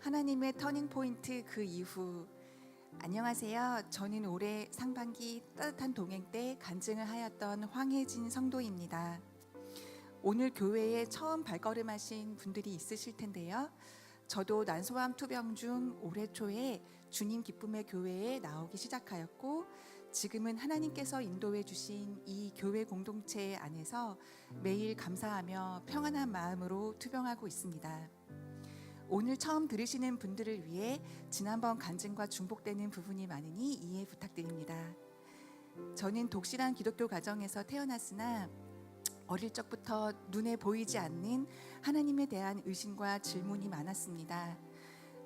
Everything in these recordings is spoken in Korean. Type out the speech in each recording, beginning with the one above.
하나님의 터닝 포인트 그 이후 안녕하세요. 저는 올해 상반기 따뜻한 동행 때 간증을 하였던 황혜진 성도입니다. 오늘 교회에 처음 발걸음하신 분들이 있으실 텐데요. 저도 난소암 투병 중 올해 초에 주님 기쁨의 교회에 나오기 시작하였고 지금은 하나님께서 인도해 주신 이 교회 공동체 안에서 매일 감사하며 평안한 마음으로 투병하고 있습니다. 오늘 처음 들으시는 분들을 위해 지난번 간증과 중복되는 부분이 많으니 이해 부탁드립니다. 저는 독실한 기독교 가정에서 태어났으나 어릴 적부터 눈에 보이지 않는 하나님에 대한 의심과 질문이 많았습니다.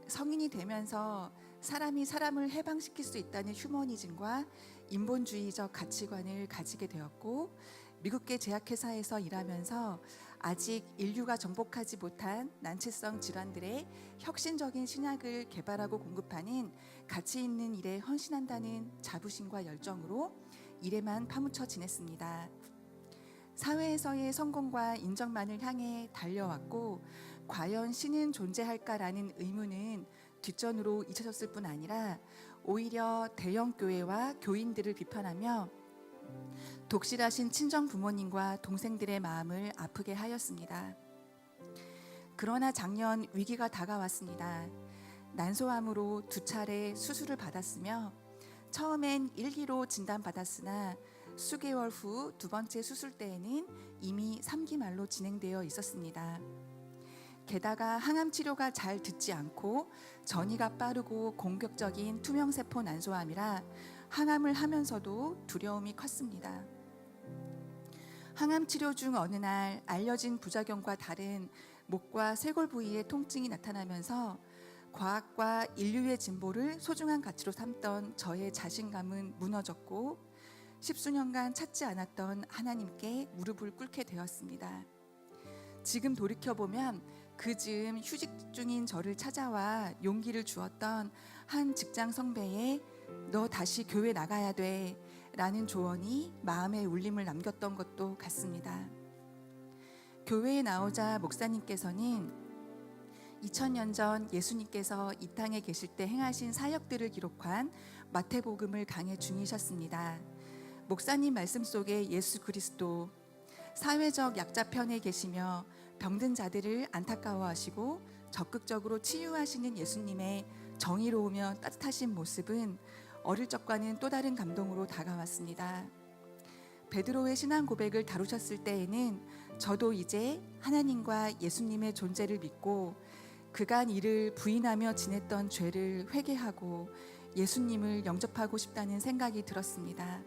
성인이 되면서 사람이 사람을 해방시킬 수 있다는 휴머니즘과 인본주의적 가치관을 가지게 되었고 미국계 제약회사에서 일하면서 아직 인류가 정복하지 못한 난치성 질환들의 혁신적인 신약을 개발하고 공급하는 가치 있는 일에 헌신한다는 자부심과 열정으로 일에만 파묻혀 지냈습니다. 사회에서의 성공과 인정만을 향해 달려왔고 과연 신은 존재할까라는 의문은 뒷전으로 잊혀졌을 뿐 아니라 오히려 대형 교회와 교인들을 비판하며 독실하신 친정 부모님과 동생들의 마음을 아프게 하였습니다. 그러나 작년 위기가 다가왔습니다. 난소암으로 두 차례 수술을 받았으며 처음엔 1기로 진단받았으나 수개월 후 두 번째 수술 때에는 이미 3기 말로 진행되어 있었습니다. 게다가 항암 치료가 잘 듣지 않고 전이가 빠르고 공격적인 투명세포 난소암이라 항암을 하면서도 두려움이 컸습니다. 항암 치료 중 어느 날 알려진 부작용과 다른 목과 쇄골 부위의 통증이 나타나면서 과학과 인류의 진보를 소중한 가치로 삼던 저의 자신감은 무너졌고 십수년간 찾지 않았던 하나님께 무릎을 꿇게 되었습니다. 지금 돌이켜 보면 그 즈음 휴직 중인 저를 찾아와 용기를 주었던 한 직장 선배의 너 다시 교회 나가야 돼 라는 조언이 마음에 울림을 남겼던 것도 같습니다. 교회에 나오자 목사님께서는 2000년 전 예수님께서 이 땅에 계실 때 행하신 사역들을 기록한 마태복음을 강해 중이셨습니다. 목사님 말씀 속에 예수 그리스도 사회적 약자 편에 계시며 병든 자들을 안타까워하시고 적극적으로 치유하시는 예수님의 정의로우며 따뜻하신 모습은 어릴 적과는 또 다른 감동으로 다가왔습니다. 베드로의 신앙 고백을 다루셨을 때에는 저도 이제 하나님과 예수님의 존재를 믿고 그간 이를 부인하며 지냈던 죄를 회개하고 예수님을 영접하고 싶다는 생각이 들었습니다.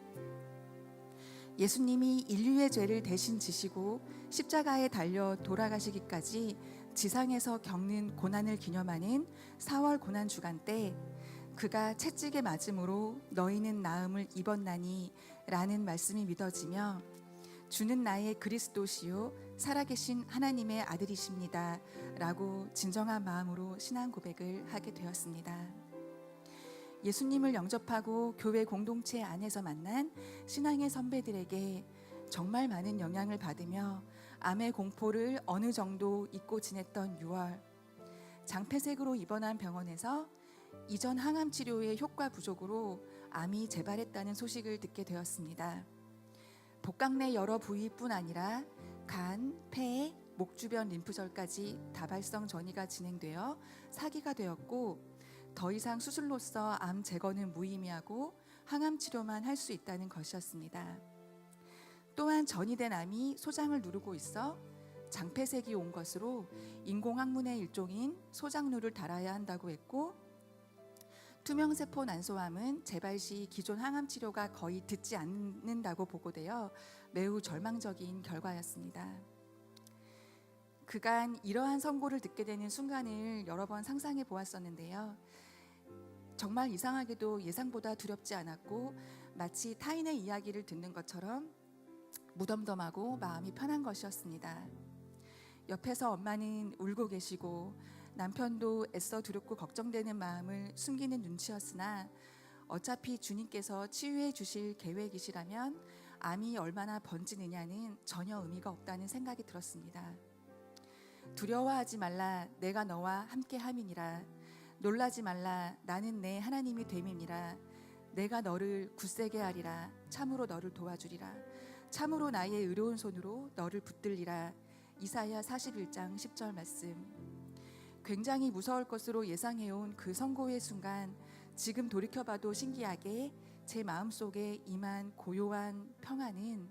예수님이 인류의 죄를 대신 지시고 십자가에 달려 돌아가시기까지 지상에서 겪는 고난을 기념하는 4월 고난 주간 때 그가 채찍에 맞음으로 너희는 나음을 입었나니 라는 말씀이 믿어지며 주는 나의 그리스도시요 살아계신 하나님의 아들이십니다 라고 진정한 마음으로 신앙 고백을 하게 되었습니다. 예수님을 영접하고 교회 공동체 안에서 만난 신앙의 선배들에게 정말 많은 영향을 받으며 암의 공포를 어느 정도 잊고 지냈던 6월 장폐색으로 입원한 병원에서 이전 항암 치료의 효과 부족으로 암이 재발했다는 소식을 듣게 되었습니다. 복강 내 여러 부위뿐 아니라 간, 폐, 목 주변 림프절까지 다발성 전이가 진행되어 사기가 되었고 더 이상 수술로서 암 제거는 무의미하고 항암 치료만 할 수 있다는 것이었습니다. 또한 전이된 암이 소장을 누르고 있어 장폐색이 온 것으로 인공학문의 일종인 소장루를 달아야 한다고 했고 투명세포 난소암은 재발 시 기존 항암 치료가 거의 듣지 않는다고 보고되어 매우 절망적인 결과였습니다. 그간 이러한 선고를 듣게 되는 순간을 여러 번 상상해 보았었는데요. 정말 이상하게도 예상보다 두렵지 않았고 마치 타인의 이야기를 듣는 것처럼 무덤덤하고 마음이 편한 것이었습니다. 옆에서 엄마는 울고 계시고 남편도 애써 두렵고 걱정되는 마음을 숨기는 눈치였으나 어차피 주님께서 치유해 주실 계획이시라면 암이 얼마나 번지느냐는 전혀 의미가 없다는 생각이 들었습니다. 두려워하지 말라 내가 너와 함께 함이니라 놀라지 말라 나는 내 하나님이 됨이니라 내가 너를 굳세게 하리라 참으로 너를 도와주리라 참으로 나의 의로운 손으로 너를 붙들리라 이사야 41장 10절 말씀 굉장히 무서울 것으로 예상해온 그 선고의 순간 지금 돌이켜봐도 신기하게 제 마음속에 임한 고요한 평안은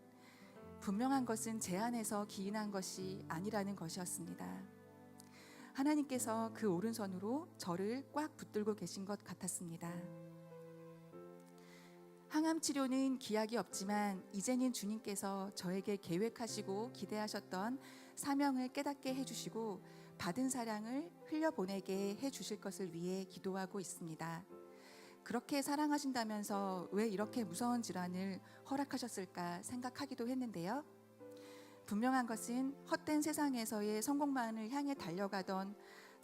분명한 것은 제 안에서 기인한 것이 아니라는 것이었습니다. 하나님께서 그 오른손으로 저를 꽉 붙들고 계신 것 같았습니다. 항암 치료는 기약이 없지만 이제는 주님께서 저에게 계획하시고 기대하셨던 사명을 깨닫게 해주시고 받은 사랑을 흘려보내게 해주실 것을 위해 기도하고 있습니다. 그렇게 사랑하신다면서 왜 이렇게 무서운 질환을 허락하셨을까 생각하기도 했는데요. 분명한 것은 헛된 세상에서의 성공만을 향해 달려가던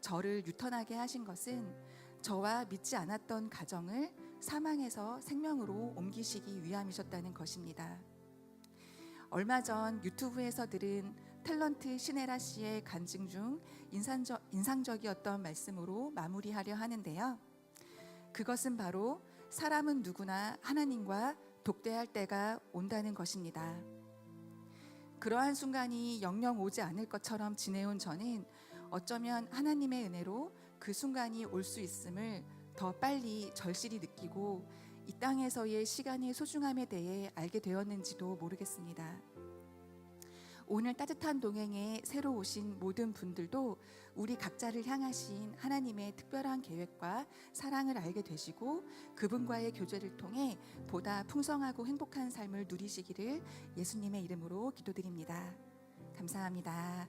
저를 유턴하게 하신 것은 저와 믿지 않았던 가정을 사망에서 생명으로 옮기시기 위함이셨다는 것입니다. 얼마 전 유튜브에서 들은 탤런트 시네라 씨의 간증 중 인상적, 인상적이었던 말씀으로 마무리하려 하는데요. 그것은 바로 사람은 누구나 하나님과 독대할 때가 온다는 것입니다. 그러한 순간이 영영 오지 않을 것처럼 지내온 저는 어쩌면 하나님의 은혜로 그 순간이 올 수 있음을 더 빨리 절실히 느끼고 이 땅에서의 시간의 소중함에 대해 알게 되었는지도 모르겠습니다. 오늘 따뜻한 동행에 새로 오신 모든 분들도 우리 각자를 향하신 하나님의 특별한 계획과 사랑을 알게 되시고 그분과의 교제를 통해 보다 풍성하고 행복한 삶을 누리시기를 예수님의 이름으로 기도드립니다. 감사합니다.